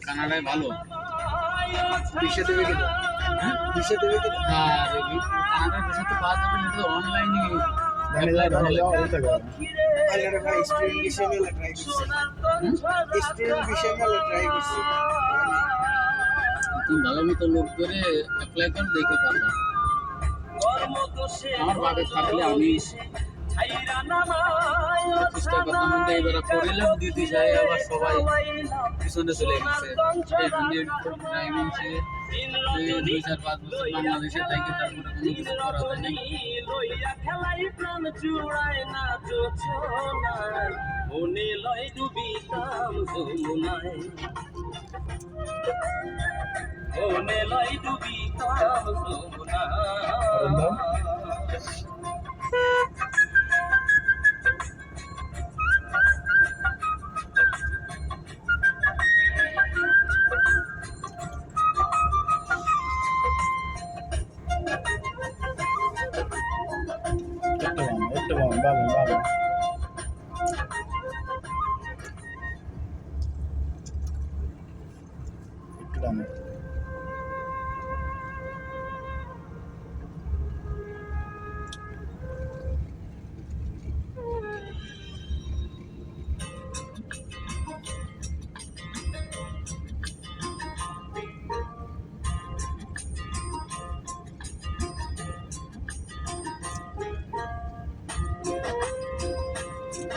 কানাডায় ভালো। বিষে দেবে কিনা হ্যাঁ? বিষে দেবে কিনা আর কানাডার বিষয় তো পাওয়া যাবে না এটা অনলাইনে স্টুডেন্ট বিষে মেলা ট্রাই করছি। স্টুডেন্ট বিষে মেলা ট্রাই করছি। তুমি ভালো মতো লোক করে অ্যাপ্লাই করে দেখে পারবা আমার বাপে থাকলে আমি চেষ্টা করতাম কিন্তু এবার করিলাম দিদি যায় আবার সবাই পিছনে চলে গেছে। এই জন্য একটু টাইম দুই চার পাঁচ বছর বাংলাদেশে থাকি তারপরে কোনো কিছু করা যায় নাই মনে লয় ডুবিতাম যমুনায়। মনে লয় ডুবিতাম যমুনায়। எடுத்து வாங்க எடுத்து வாங்க வாங்க வாங்க எடுத்துடாங்க